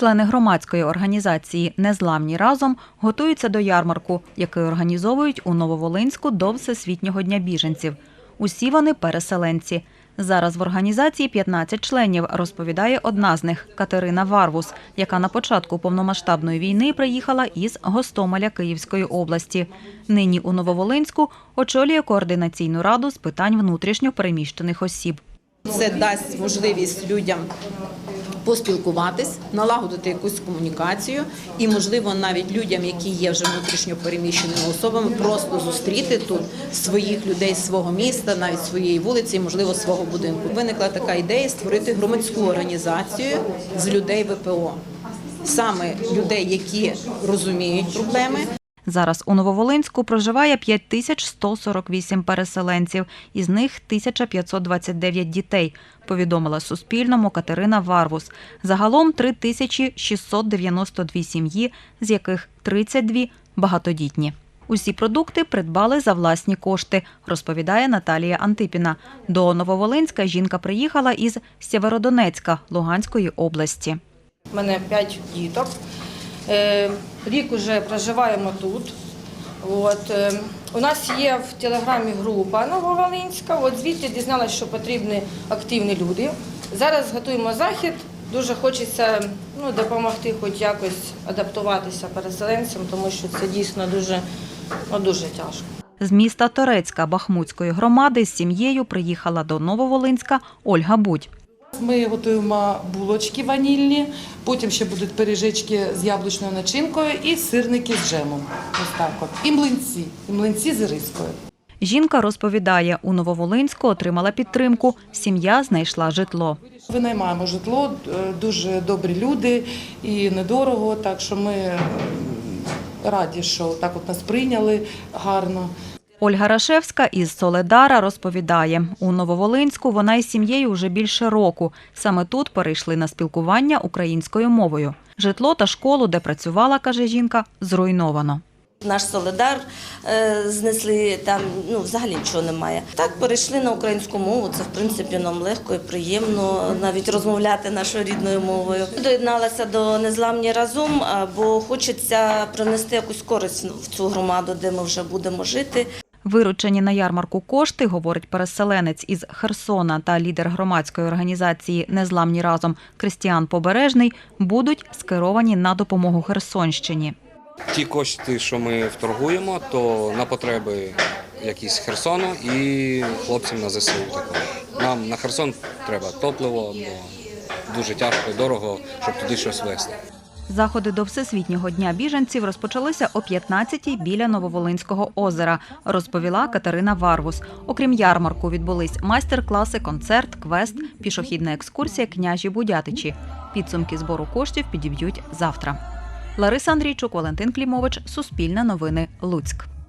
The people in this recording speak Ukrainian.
Члени громадської організації Незламні разом готуються до ярмарку, який організовують у Нововолинську до Всесвітнього дня біженців. Усі вони переселенці. Зараз в організації 15 членів, розповідає одна з них Катерина Варвус, яка на початку повномасштабної війни приїхала із Гостомеля Київської області. Нині у Нововолинську очолює координаційну раду з питань внутрішньо переміщених осіб. Це дасть можливість людям поспілкуватись, налагодити якусь комунікацію, і, можливо, навіть людям, які є вже внутрішньо переміщеними особами, просто зустріти тут своїх людей з свого міста, навіть своєї вулиці, можливо, свого будинку. Виникла така ідея створити громадську організацію з людей ВПО, саме людей, які розуміють проблеми, Зараз у Нововолинську проживає 5148 переселенців, із них 1529 дітей, повідомила Суспільному Катерина Варвус. Загалом 3692 сім'ї, з яких 32 – багатодітні. Усі продукти придбали за власні кошти, розповідає Наталія Антипіна. До Нововолинська жінка приїхала із Сєвєродонецька Луганської області. У мене п'ять діток. Е, Рік уже проживаємо тут. От, е, у нас є в телеграмі група Нововолинська. От звідти дізналася, що потрібні активні люди. Зараз готуємо захід. Дуже хочеться ну, допомогти хоч якось адаптуватися переселенцям, тому що це дійсно дуже, ну, дуже тяжко. З міста Торецька Бахмутської громади з сім'єю приїхала до Нововолинська Ольга Будь. Ми готуємо булочки ванільні, потім ще будуть пиріжечки з яблучною начинкою і сирники з джемом. Ось так от. І млинці, і млинці з рискою. Жінка розповідає, у Нововолинську отримала підтримку. Сім'я знайшла житло. Винаймаємо житло, е, дуже добрі люди і недорого, так що ми е, раді, що так от нас прийняли гарно. Ольга Рашевська із Соледара розповідає, у Нововолинську вона із сім'єю вже більше року. Саме тут перейшли на спілкування українською мовою. Житло та школу, де працювала, каже жінка, зруйновано. Наш Солидар е, знесли там, ну взагалі нічого немає. Так перейшли на українську мову. Це в принципі нам легко і приємно навіть розмовляти нашою рідною мовою. Доєдналася до незламні разом, бо хочеться принести якусь користь в цю громаду, де ми вже будемо жити. Виручені на ярмарку кошти, говорить переселенець із Херсона та лідер громадської організації Незламні разом Кристіан Побережний, будуть скеровані на допомогу Херсонщині. Ті кошти, що ми вторгуємо, то на потреби якісь Херсону і хлопцям на ЗСУ. Нам на Херсон треба топливо, дуже тяжко і дорого, щоб туди щось везти. Заходи до Всесвітнього дня біженців розпочалися о 15-й біля Нововолинського озера, розповіла Катерина Варвус. Окрім ярмарку, відбулись майстер-класи, концерт, квест, пішохідна екскурсія княжі Будятичі. Підсумки збору коштів підіб'ють завтра. Лариса Андрійчук, Валентин Клімович, Суспільне новини, Луцьк.